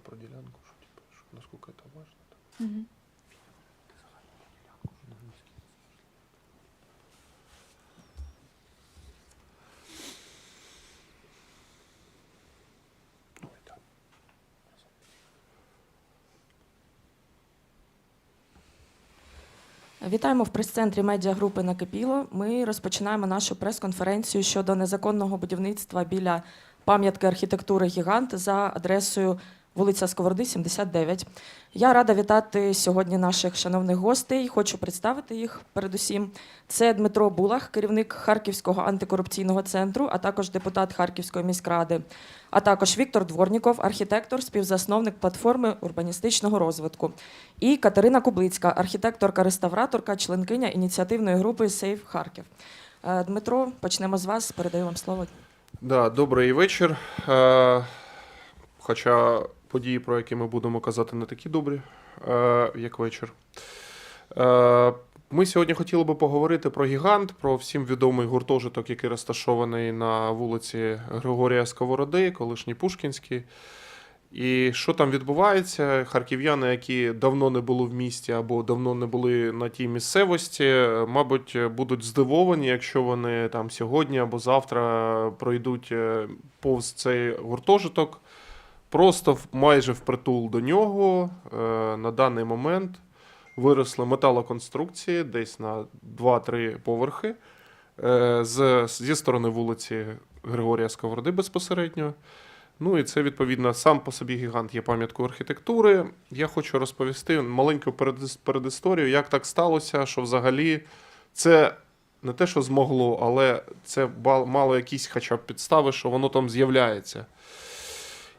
максимально про делянку, что, типа, что, насколько это важно. Ну, это. Вітаємо в прес-центрі медіагрупи Накипіло. Ми розпочинаємо нашу прес-конференцію щодо незаконного будівництва біля пам'ятки архітектури Гігант за адресою вулиця Сковороди, 79. Я рада вітати сьогодні наших шановних гостей. Хочу представити їх передусім. Це Дмитро Булах, керівник Харківського антикорупційного центру, а також депутат Харківської міськради, а також Віктор Дворніков, архітектор, співзасновник платформи урбаністичного розвитку. І Катерина Кублицька, архітекторка-реставраторка, членкиня ініціативної групи Сейф Харків. Е, Дмитро, почнемо з вас. Передаю вам слово. Да, добрий вечір. Е, хоча події, про які ми будемо казати, не такі добрі, е, як вечір. Е, ми сьогодні хотіли би поговорити про гігант, про всім відомий гуртожиток, який розташований на вулиці Григорія Сковороди, колишній Пушкінський. І що там відбувається? Харків'яни, які давно не були в місті або давно не були на тій місцевості, е, мабуть, будуть здивовані, якщо вони там сьогодні або завтра пройдуть повз цей гуртожиток. Просто майже впритул до нього е, на даний момент виросли металоконструкції десь на 2-3 поверхи е, з, зі сторони вулиці Григорія Сковороди безпосередньо. Ну і це відповідно сам по собі гігант є пам'яткою архітектури. Я хочу розповісти маленьку передісторію, як так сталося, що взагалі це не те, що змогло, але це мало якісь хоча б підстави, що воно там з'являється.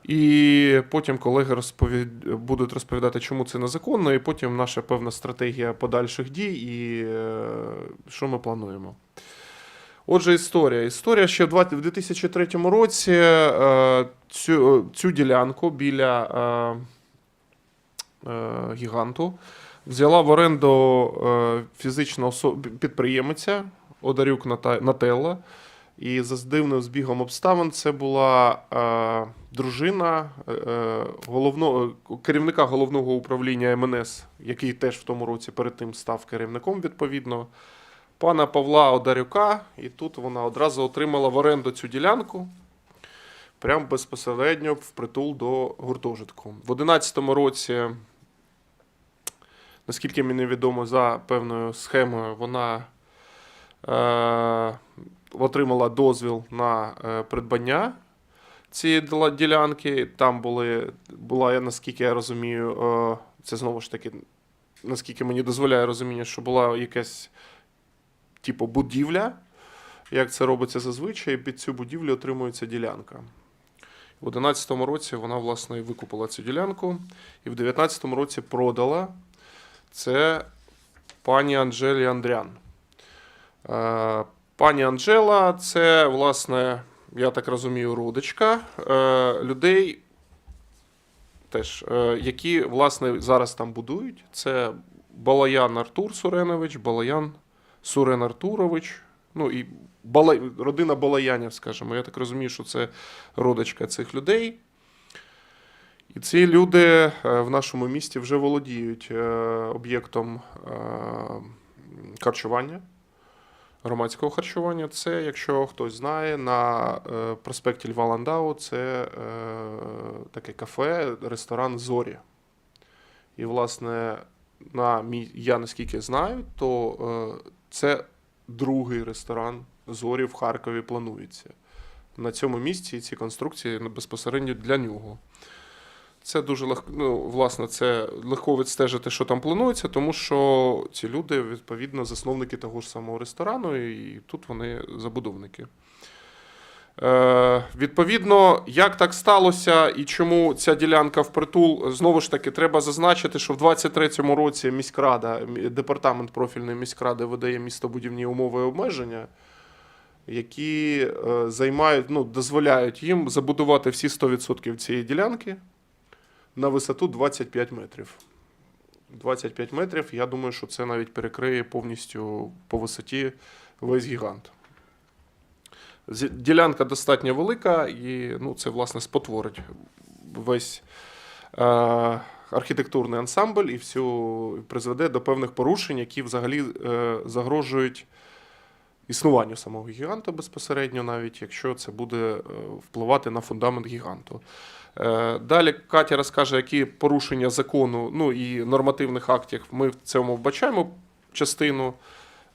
І потім колеги розповід... будуть розповідати, чому це незаконно, і потім наша певна стратегія подальших дій і е, що ми плануємо. Отже, історія. Історія ще в 2003 році е, цю, цю ділянку біля е, гіганту взяла в оренду фізична осо- підприємиця Одарюк Нателла. І за дивним збігом обставин це була е, дружина е, е, головного, керівника головного управління МНС, який теж в тому році перед тим став керівником відповідно пана Павла Одарюка, і тут вона одразу отримала в оренду цю ділянку. Прямо безпосередньо впритул до гуртожитку. В 11-му році, наскільки мені відомо, за певною схемою, вона е, отримала дозвіл на е, придбання цієї ділянки. Там були, була, наскільки я розумію, е, це знову ж таки, наскільки мені дозволяє розуміння, що була якась типу будівля, як це робиться зазвичай, під цю будівлю отримується ділянка. В 2011 році вона, власне, викупила цю ділянку, і в 2019 році продала це пані Анжелі Андрян. Пані Анжела це, власне, я так розумію, родичка е, людей, теж, е, які, власне, зараз там будують. Це Балаян Артур Суренович, Балаян Сурен Артурович. Ну і Бала... родина Балаянів, скажімо. Я так розумію, що це родичка цих людей. І ці люди е, в нашому місті вже володіють об'єктом харчування, громадського харчування. Це, якщо хтось знає, на е, проспекті Льва Ландау це е, таке кафе, ресторан Зорі. І, власне, на мій, я наскільки знаю, то е, це другий ресторан Зорі в Харкові планується. На цьому місці ці конструкції безпосередньо для нього. Це дуже легко, ну, власне, це легко відстежити, що там планується, тому що ці люди, відповідно, засновники того ж самого ресторану, і тут вони забудовники. Е, відповідно, як так сталося і чому ця ділянка впритул, знову ж таки, треба зазначити, що в 23-му році міськрада, департамент профільної міськради видає містобудівні умови і обмеження, які е, займають, ну, дозволяють їм забудувати всі 100% цієї ділянки на висоту 25 метрів. 25 метрів, я думаю, що це навіть перекриє повністю по висоті весь гігант. Ділянка достатньо велика, і ну, це, власне, спотворить весь е, архітектурний ансамбль і всю призведе до певних порушень, які взагалі е, загрожують існуванню самого гіганта безпосередньо, навіть якщо це буде е, впливати на фундамент гіганту. Е, Далі Катя розкаже, які порушення закону ну і нормативних актів ми в цьому вбачаємо частину.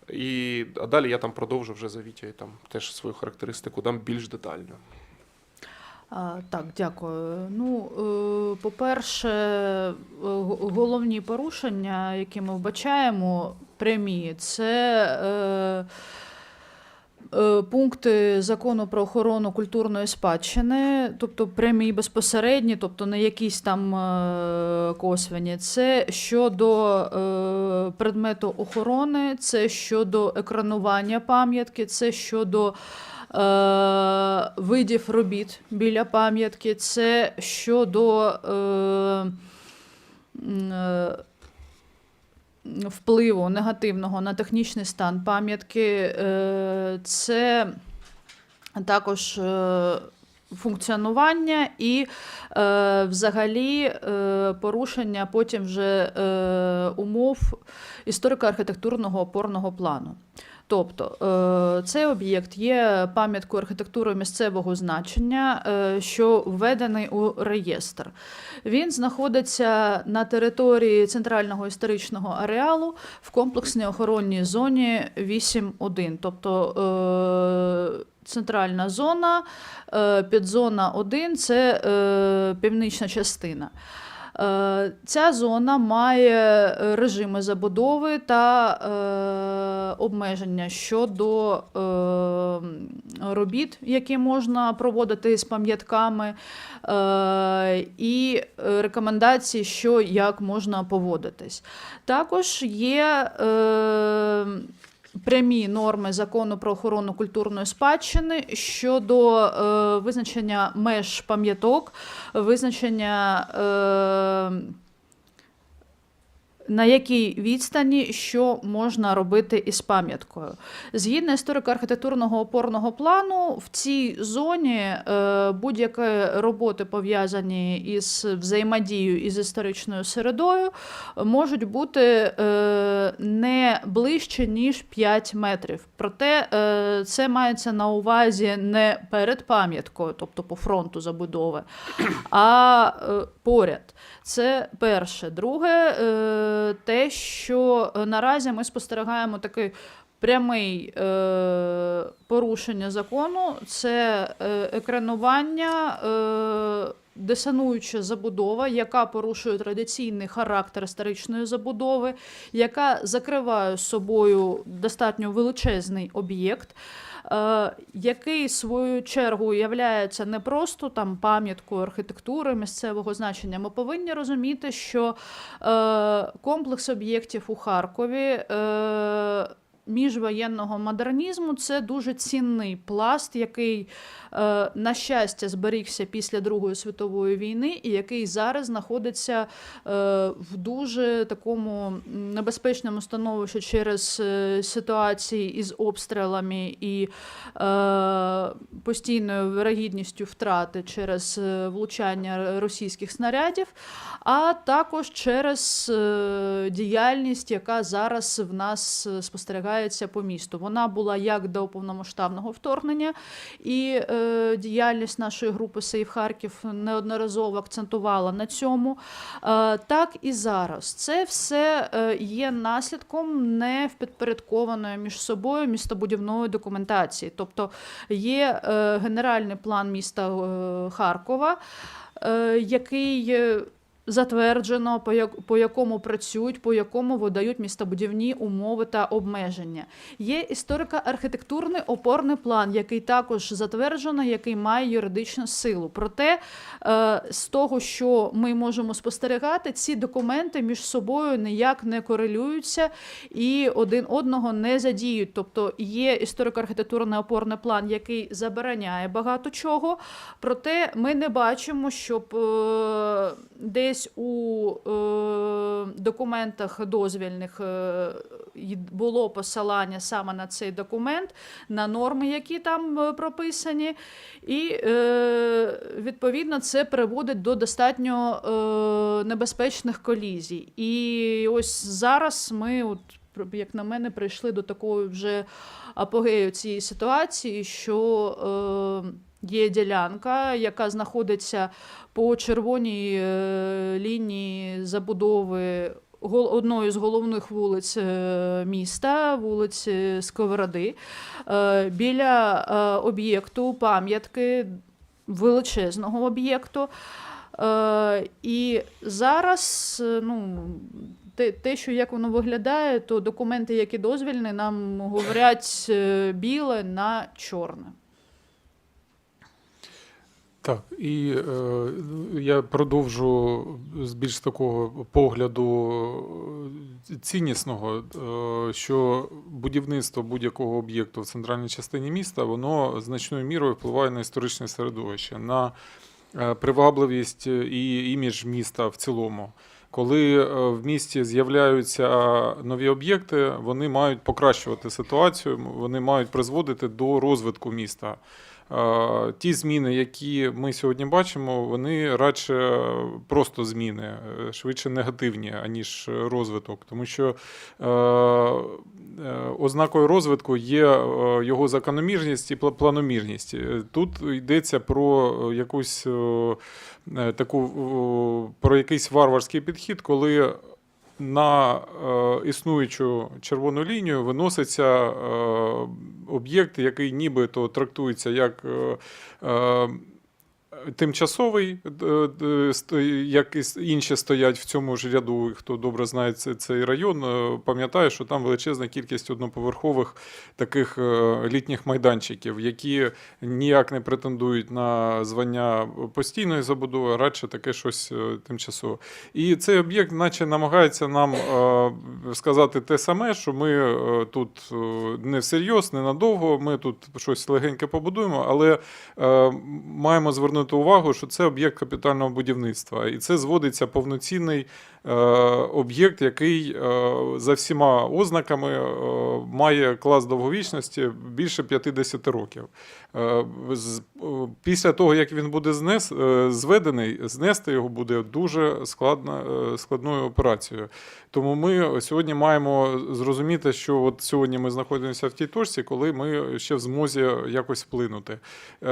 І а далі я там продовжу вже за Вітєю там теж свою характеристику дам більш детально. Так, дякую. Ну, е, по-перше, головні порушення, які ми вбачаємо, прямі, це пункти закону про охорону культурної спадщини, тобто прямі і безпосередні, тобто не якісь там е, косвені. Це щодо е, предмету охорони, це щодо екранування пам'ятки, це щодо е, видів робіт біля пам'ятки, це щодо е, е, впливу негативного на технічний стан пам'ятки, е, це також е, функціонування і е, взагалі порушення потім вже умов історико-архітектурного опорного плану. Тобто е, цей об'єкт є пам'яткою архітектури місцевого значення, е, що введений у реєстр. Він знаходиться на території центрального історичного ареалу в комплексній охоронній зоні 8.1. Тобто е, центральна зона, підзона 1 це північна частина. Е, Ця зона має режими забудови та е, обмеження щодо е, робіт, які можна проводити з пам'ятками, і рекомендації, що як можна поводитись. Також є. Прямі норми закону про охорону культурної спадщини щодо е, визначення меж пам'яток, визначення е, на якій відстані що можна робити із пам'яткою. Згідно історико-архітектурного опорного плану, в цій зоні е, будь-які роботи пов'язані із взаємодією із історичною середою можуть бути е, не ближче, ніж 5 метрів. Проте е, це мається на увазі не перед пам'яткою, тобто по фронту забудови, а поряд. Це перше. Друге, те, що е, наразі ми спостерігаємо такий прямий е, порушення закону, це е, екранування. Е, Десануюча забудова, яка порушує традиційний характер історичної забудови, яка закриває собою достатньо величезний об'єкт, який свою чергу являється не просто там пам'яткою архітектури місцевого значення. Ми повинні розуміти, що е, комплекс об'єктів у Харкові. Міжвоєнного модернізму це дуже цінний пласт, який, е, на щастя, зберігся після Другої світової війни, і який зараз знаходиться е, в дуже такому небезпечному становищі через е, ситуації із обстрілами і постійною вирогідністю втрати через влучання російських снарядів, а також через діяльність, яка зараз в нас е, спостерігається по місту. Вона була як до повномасштабного вторгнення, і е, діяльність нашої групи Сейф Харків неодноразово акцентувала на цьому. Е, так і зараз. Це все е, є наслідком не впідпорядкованої між собою містобудівної документації. Тобто є е, генеральний план міста е, Харкова, е, який. Затверджено, по, як, по якому працюють, по якому видають містобудівні умови та обмеження. Є історико-архітектурний опорний план, який також затверджено, який має юридичну силу. Проте е, з того, що ми можемо спостерігати, ці документи між собою ніяк не корелюються і один одного не задіють. Тобто є історико-архітектурний опорний план, який забороняє багато чого. Проте ми не бачимо, щоб е, десь десь у е, документах дозвільних е, було посилання саме на цей документ, на норми, які там е, прописані, і е, відповідно це приводить до достатньо е, небезпечних колізій. І ось зараз ми, от, як на мене, прийшли до такої вже апогею цієї ситуації, що е, є ділянка, яка знаходиться по червоній е, лінії забудови гол- одної з головних вулиць е, міста, вулиці Сковороди, е, біля об'єкту пам'ятки величезного об'єкту. І зараз, ну, те, те, що як воно виглядає, то документи, які дозвільні, нам говорять біле на чорне. Так, і е, я продовжу з більш такого погляду е, ціннісного, е, що будівництво будь-якого об'єкту в центральній частині міста воно значною мірою впливає на історичне середовище, на е, привабливість і імідж міста в цілому. Коли е, в місті з'являються нові об'єкти, вони мають покращувати ситуацію, вони мають призводити до розвитку міста. Ті зміни, які ми сьогодні бачимо, вони радше просто зміни, е, швидше негативні, аніж розвиток. Тому що е, е, ознакою розвитку є його закономірність і планомірність. Тут йдеться про якусь таку про якийсь варварський підхід, коли на е, існуючу червону лінію виноситься е, об'єкт, який нібито трактується як е, тимчасовий, е, е, як і інші стоять в цьому ж ряду. Хто добре знає цей район, е, пам'ятає, що там величезна кількість одноповерхових таких літніх майданчиків, які ніяк не претендують на звання постійної забудови, радше таке щось тимчасове. І цей об'єкт, наче намагається нам сказати те саме, що ми тут не всерйоз, не надовго, ми тут щось легеньке побудуємо, але маємо звернути увагу, що це об'єкт капітального будівництва, і це зводиться повноцінний об'єкт, який е, за всіма ознаками е, має клас довговічності більше 50 років. Е, е, Після того, як він буде знес, е, зведений, знести його буде дуже складна, е, складною операцією. Тому ми сьогодні маємо зрозуміти, що от сьогодні ми знаходимося в тій точці, коли ми ще в змозі якось вплинути. Е,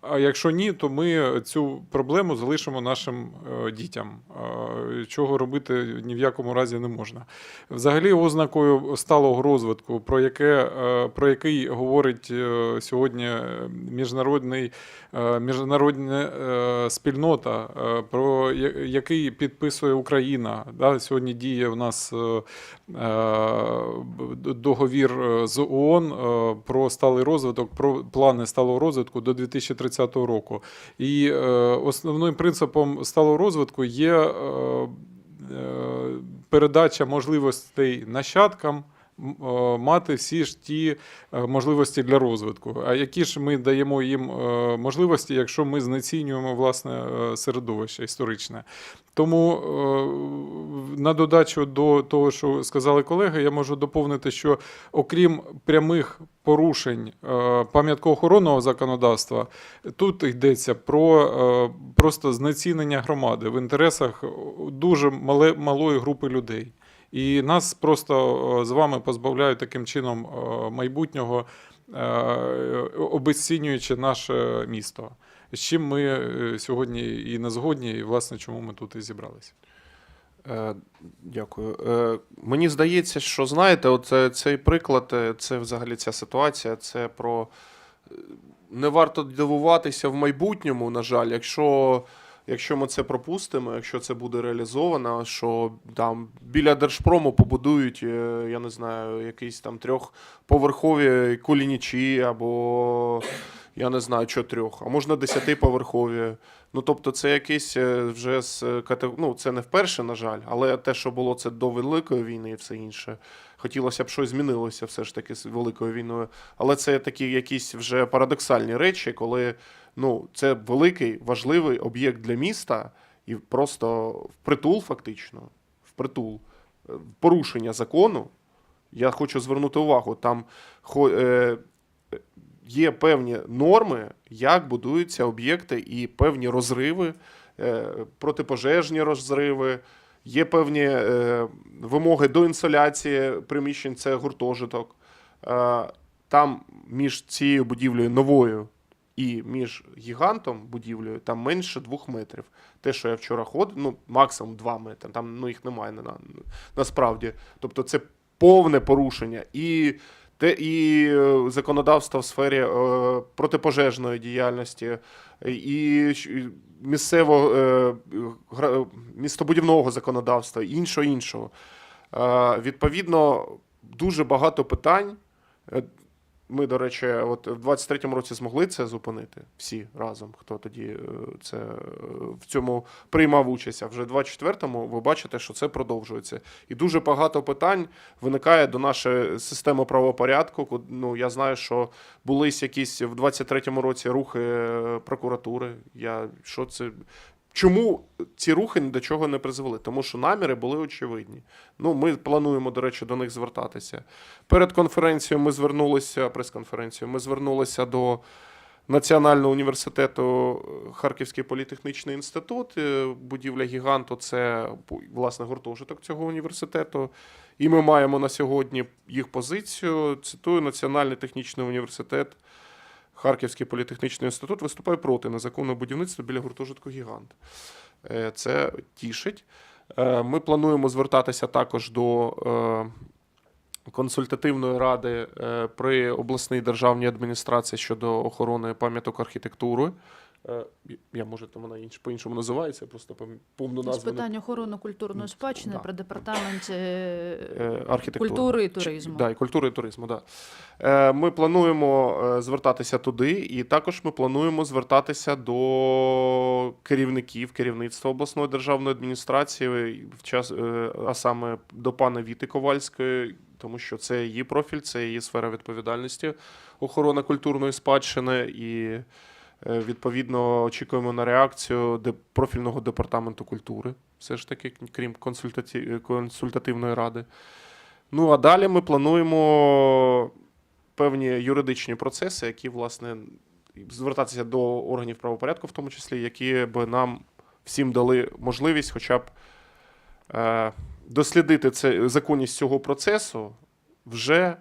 А якщо ні, то ми цю проблему залишимо нашим е, дітям, е, робити ні в якому разі не можна. Взагалі, ознакою сталого розвитку, про, яке, е, про який говорить е, сьогодні міжнародний, е, міжнародна спільнота, про який підписує Україна. Да, сьогодні діє в нас договір з ООН про сталий розвиток, про плани сталого розвитку до 2030 року. І основним принципом сталого розвитку є передача можливостей нащадкам. Е, Мати всі ж ті е, можливості для розвитку. А які ж ми даємо їм е, можливості, якщо ми знецінюємо власне середовище історичне? Тому на додачу до того, що сказали колеги, я можу доповнити, що окрім прямих порушень пам'яткоохоронного законодавства, тут йдеться про просто знецінення громади в інтересах дуже малої групи людей. І нас просто з вами позбавляють таким чином майбутнього, е, обезцінюючи наше місто. З чим ми е, сьогодні і не згодні, і власне чому ми тут і зібралися. Е, Дякую. Мені здається, що знаєте, от цей приклад, це взагалі ця ситуація, це про не варто дивуватися в майбутньому, на жаль, якщо, якщо ми це пропустимо, якщо це буде реалізовано, що там біля Держпрому побудують, е, я не знаю, якісь там трьохповерхові кулінічі або. Я не знаю, що трьох, а можна десятиповерхові. Ну, тобто, це якийсь е, вже з кате- ну, це не вперше, на жаль, але те, що було це до Великої війни і все інше. Хотілося б щось змінилося все ж таки з Великою війною. Але це такі якісь вже парадоксальні речі, коли ну, це великий важливий об'єкт для міста, і просто впритул, фактично, впритул, е, порушення закону. Я хочу звернути увагу, там е, є певні норми, як будуються об'єкти, і певні розриви, е, протипожежні розриви, є певні вимоги до інсоляції приміщень, це гуртожиток. Там між цією будівлею новою і між гігантом будівлею там менше двох метрів. Те, що я вчора ходив, ну максимум 2 метри. Там ну, їх немає на, насправді. Тобто це повне порушення. І те і е, законодавство в сфері е, протипожежної діяльності, і щ- місцевого е, гра- містобудівного законодавства, і іншого іншого. Е, відповідно, дуже багато питань. Ми, до речі, от в 23-му році змогли це зупинити всі разом, хто тоді е, це е, в цьому приймав участь. А вже в 24-му ви бачите, що це продовжується. І дуже багато питань виникає до нашої системи правопорядку. Ку- Ну, я знаю, що були якісь в 23-му році рухи е, прокуратури. Я що це. Чому ці рухи ні до чого не призвели? Тому що наміри були очевидні. Ну, ми плануємо, до речі, до них звертатися. Перед конференцією ми звернулися, прес-конференцією, ми звернулися до Національного університету е, Харківський політехнічний інститут. Е, Будівля гіганту це власне гуртожиток цього університету. І ми маємо на сьогодні їх позицію. Цитую, Національний технічний університет. Харківський політехнічний інститут виступає проти незаконного будівництва біля гуртожитку Гігант. Е, Це тішить. Е, Ми плануємо звертатися також до е, консультативної ради при обласній державній адміністрації щодо охорони пам'яток архітектури. Е, Я може, там вона інш, по-іншому називається, просто повну З назву. не- питань охорони культурної спадщини Да. при департаменті Е, культури і туризму. Да, і культури і туризму, да. Е, Ми плануємо е, звертатися туди, і також ми плануємо звертатися до керівників керівництва обласної державної адміністрації, в час, е, а саме до пана Віти Ковальської, тому що це її профіль, це її сфера відповідальності, охорона культурної спадщини і. Е, Відповідно, очікуємо на реакцію профільного департаменту культури, все ж таки, крім консультативної ради. Ну а далі ми плануємо певні юридичні процеси, які, власне, звертатися до органів правопорядку, в тому числі, які б нам всім дали можливість, хоча б е, дослідити це, законність цього процесу, вже е,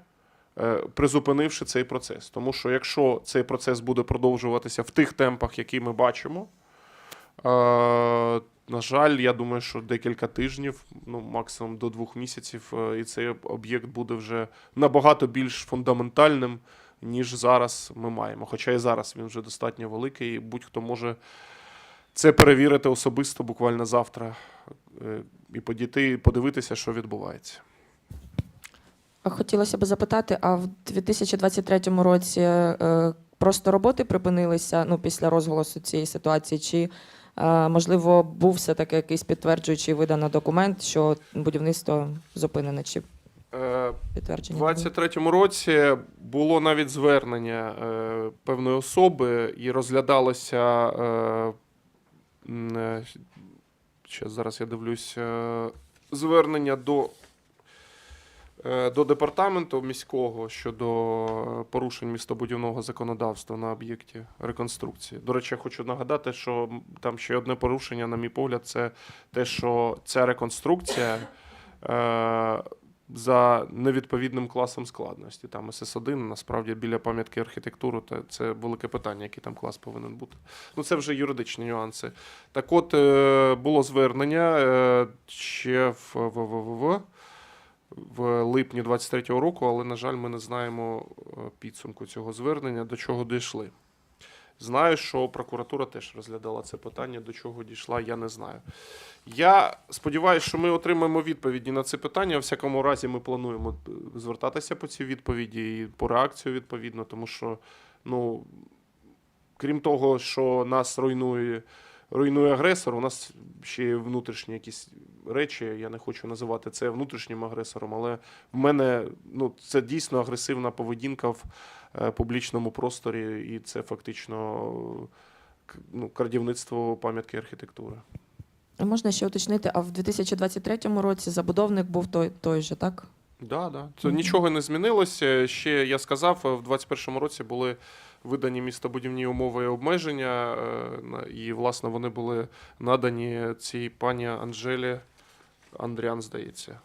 призупинивши цей процес. Тому що якщо цей процес буде продовжуватися в тих темпах, які ми бачимо, е, на жаль, я думаю, що декілька тижнів, ну максимум до двох місяців, е, і цей об'єкт буде вже набагато більш фундаментальним, ніж зараз ми маємо. Хоча і зараз він вже достатньо великий, і будь-хто може це перевірити особисто буквально завтра е, і подійти, подивитися, що відбувається. Хотілося б запитати, а в 2023 році е, просто роботи припинилися ну, після розголосу цієї ситуації, чи е, можливо був все-таки якийсь підтверджуючий видано документ, що будівництво зупинене, чи Е, У підтвердження? було? 23-му році було навіть звернення певної особи і розглядалося. Зараз я дивлюсь. Звернення до, до департаменту міського щодо порушень містобудівного законодавства на об'єкті реконструкції. До речі, я хочу нагадати, що там ще одне порушення, на мій погляд, це те, що ця реконструкція. Е, за невідповідним класом складності. Там СС1, насправді біля пам'ятки архітектури, та це велике питання, який там клас повинен бути. Ну це вже юридичні нюанси. Так от е, було звернення е, ще в, в, в, липні 23-го року, але, на жаль, ми не знаємо е, підсумку цього звернення, до чого дійшли. Знаю, що прокуратура теж розглядала це питання, до чого дійшла, я не знаю. Я сподіваюся, що ми отримаємо відповіді на це питання. У всякому разі, ми плануємо е, звертатися по цій відповіді і по реакцію відповідно, тому що, ну, крім того, що нас руйнує, руйнує агресор, у нас ще є внутрішні якісь речі. Я не хочу називати це внутрішнім агресором, але в мене ну, це дійсно агресивна поведінка в е, публічному просторі, і це фактично к- ну, крадівництво пам'ятки архітектури. Можна ще уточнити, а в 2023 році забудовник був той, той же, так? Да, да. Це Мгм. нічого не змінилося. Ще я сказав, в 2021 році були видані містобудівні умови і обмеження, е, і, власне, вони були надані цій пані Анжелі Андріан, здається.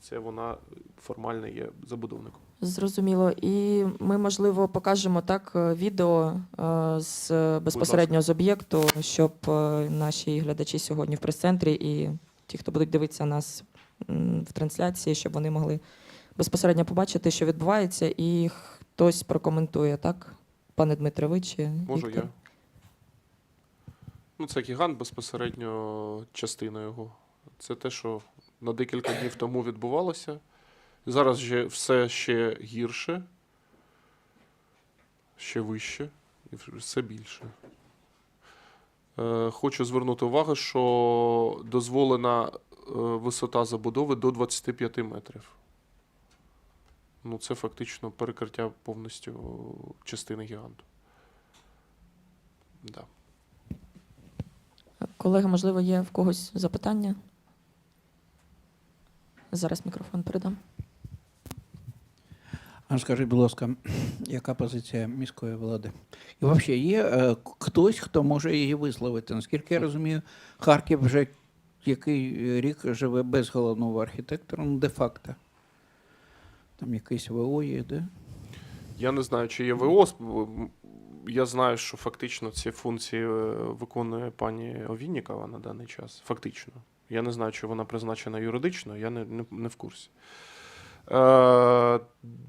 Це вона формально є забудовником. Зрозуміло. І ми, можливо, покажемо так е, відео е, з безпосередньо з об'єкту, щоб наші глядачі сьогодні в прес-центрі і ті, хто будуть дивитися нас в трансляції, щоб вони могли безпосередньо побачити, що відбувається, і хтось прокоментує, так? Пане Дмитре, ви чи Можу Віктор? я. Ну, це гігант безпосередньо частина його. Це те, що на декілька днів тому відбувалося. Зараз же все ще гірше, ще вище і все більше. Е, Хочу звернути увагу, що дозволена е, висота забудови до 25 метрів. Ну, це фактично перекриття повністю частини гіганту. Да. Колеги, можливо, є в когось запитання? Зараз мікрофон передам. А скажіть, будь ласка, яка позиція міської влади? І взагалі є е, хтось, хто може її висловити? Наскільки я розумію, Харків вже який рік живе без головного архітектора, ну, де-факто. Там якийсь ВО є, де? Я не знаю, чи є ВО. Я знаю, що фактично ці функції е, виконує пані Овіннікова на даний час. Фактично. Я не знаю, чи вона призначена юридично, я не, не, не в курсі. Е,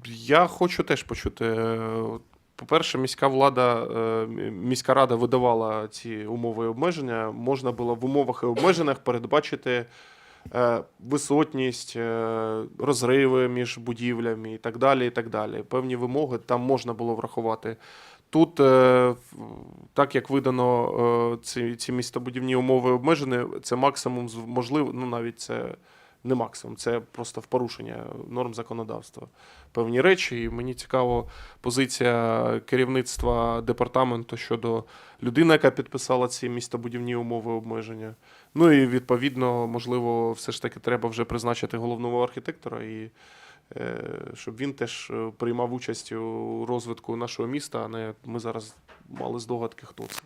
я хочу теж почути. е, По-перше, міська влада, е, міська рада видавала ці умови і обмеження. Можна було в умовах і обмеженнях передбачити висотність, е, розриви між будівлями і так далі. і так далі. Певні вимоги там можна було врахувати. Тут, е, так як видано е, ці, ці містобудівні умови обмежені, це максимум можливо, ну навіть це не максимум, це просто в порушення норм законодавства. Певні речі. І мені цікаво позиція керівництва департаменту щодо людини, яка підписала ці містобудівні умови обмеження. Ну і відповідно, можливо, все ж таки треба вже призначити головного архітектора, і е, щоб він теж е, приймав участь у розвитку нашого міста, а не ми зараз мали здогадки, хто це.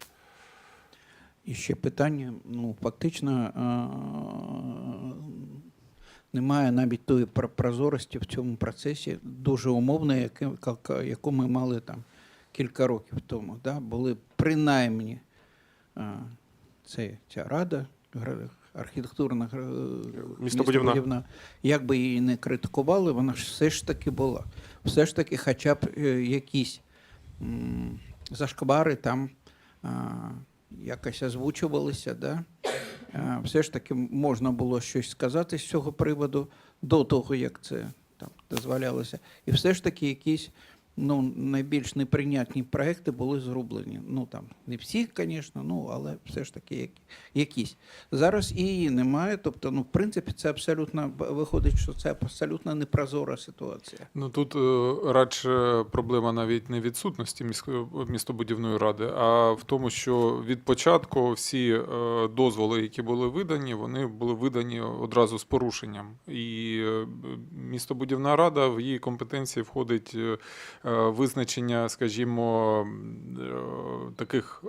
І ще питання, ну, фактично е, немає навіть тої пр- прозорості в цьому процесі, дуже умовної, яку ми мали там кілька років тому. Да? Були принаймні це, ця рада, архітектурна Містобудівна. містобудівна. Як би її не критикували, вона ж все ж таки була. Все ж таки, хоча б е, якісь зашквари там якось озвучувалися, да? Все ж таки можна було щось сказати з цього приводу до того, як це там дозволялося. І все ж таки якісь ну, найбільш неприйнятні проекти були зроблені. Ну там не всі, звісно, ну але все ж таки які- якісь. Зараз і її немає. Тобто, ну, в принципі, це абсолютно виходить, що це абсолютно непрозора ситуація. Ну тут е, радше проблема навіть не відсутності містобудівної ради, а в тому, що від початку всі е, дозволи, які були видані, вони були видані одразу з порушенням. І е, містобудівна рада в її компетенції входить визначення, скажімо, е, таких.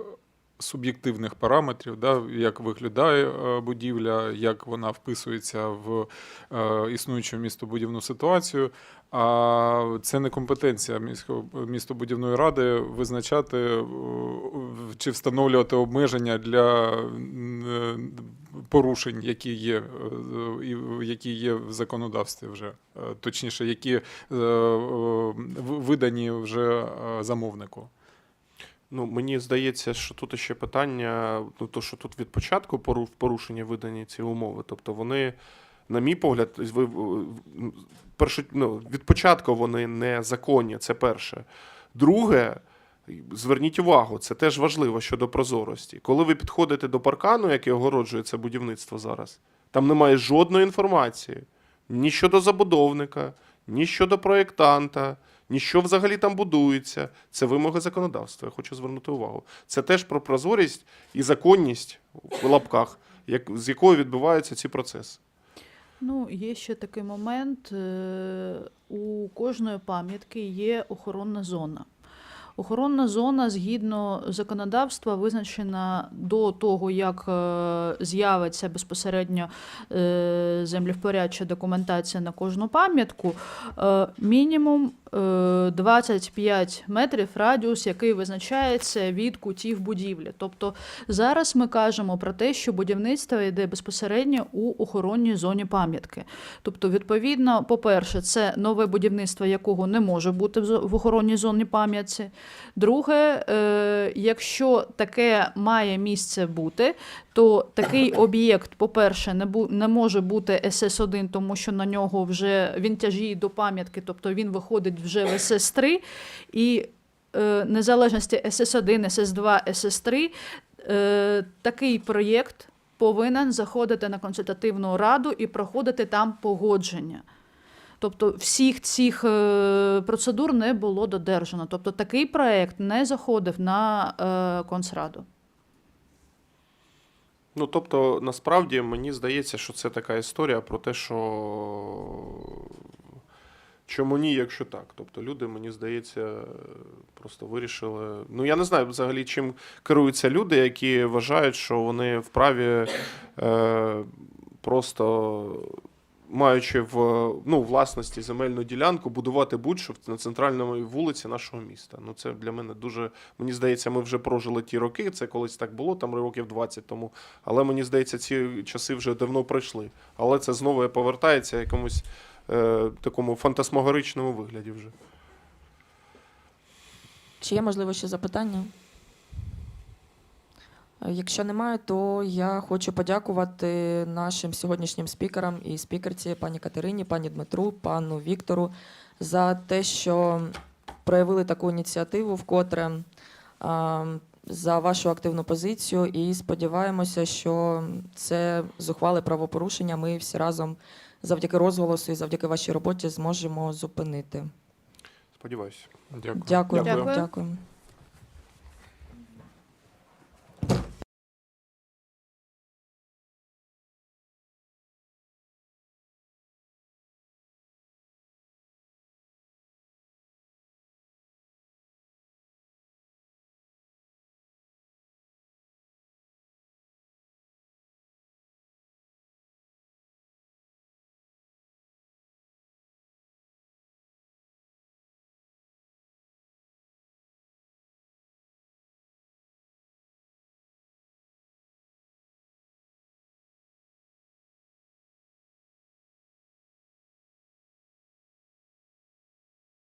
Суб'єктивних параметрів, да, як виглядає е, будівля, як вона вписується в е, існуючу містобудівну ситуацію. А це не компетенція містобудівної ради визначати е, чи встановлювати обмеження для порушень, які є, які є в законодавстві вже, точніше, які видані вже замовнику. Ну, мені здається, що тут ще питання, ну, то, що тут від початку порушення видані ці умови. Тобто вони, на мій погляд, ви, перше, ну, від початку вони незаконні, це перше. Друге, зверніть увагу, це теж важливо щодо прозорості. Коли ви підходите до паркану, який огороджує це будівництво зараз, там немає жодної інформації ні щодо забудовника, ні щодо проєктанта, ні що взагалі там будується. Це вимоги законодавства. Я хочу звернути увагу. Це теж про прозорість і законність в лапках, як, з якою відбуваються ці процеси. Ну, є ще такий момент. е, У кожної пам'ятки є охоронна зона. Охоронна зона згідно законодавства визначена до того, як е, з'явиться безпосередньо е, землевпорядча документація на кожну пам'ятку. Мінімум 25 метрів радіус, який визначається від кутів будівлі. Тобто зараз ми кажемо про те, що будівництво йде безпосередньо у охоронній зоні пам'ятки. Тобто, відповідно, по-перше, це нове будівництво, якого не може бути в охоронній зоні пам'ятці. Друге, е, якщо таке має місце бути, то такий об'єкт, по-перше, не, бу- не може бути СС1, тому що на нього вже він тяжіє до пам'ятки, тобто він виходить вже в СС3. І е, незалежності СС1, СС2, СС3, е, такий проєкт повинен заходити на консультативну раду і проходити там погодження. Тобто всіх цих е, процедур не було додержано. Тобто такий проєкт не заходив на е, консраду. Ну, тобто, насправді мені здається, що це така історія про те, що чому ні, якщо так. Тобто люди, мені здається, просто вирішили. Ну, я не знаю взагалі, чим керуються люди, які вважають, що вони вправі е, просто. Маючи в ну, власності земельну ділянку, будувати будь-що на центральній вулиці нашого міста. Ну це для мене дуже. Мені здається, ми вже прожили ті роки. Це колись так було, там років 20 тому. Але мені здається, ці часи вже давно пройшли. Але це знову повертається якомусь е, такому фантасмагоричному вигляді вже. Чи є можливо ще запитання? Якщо немає, то я хочу подякувати нашим сьогоднішнім спікерам і спікерці, пані Катерині, пані Дмитру, пану Віктору, за те, що проявили таку ініціативу вкотре, за вашу активну позицію. І сподіваємося, що це зухвале правопорушення. Ми всі разом завдяки розголосу і завдяки вашій роботі зможемо зупинити. Сподіваюся. Дякую. Дякую. Дякую. Дякую.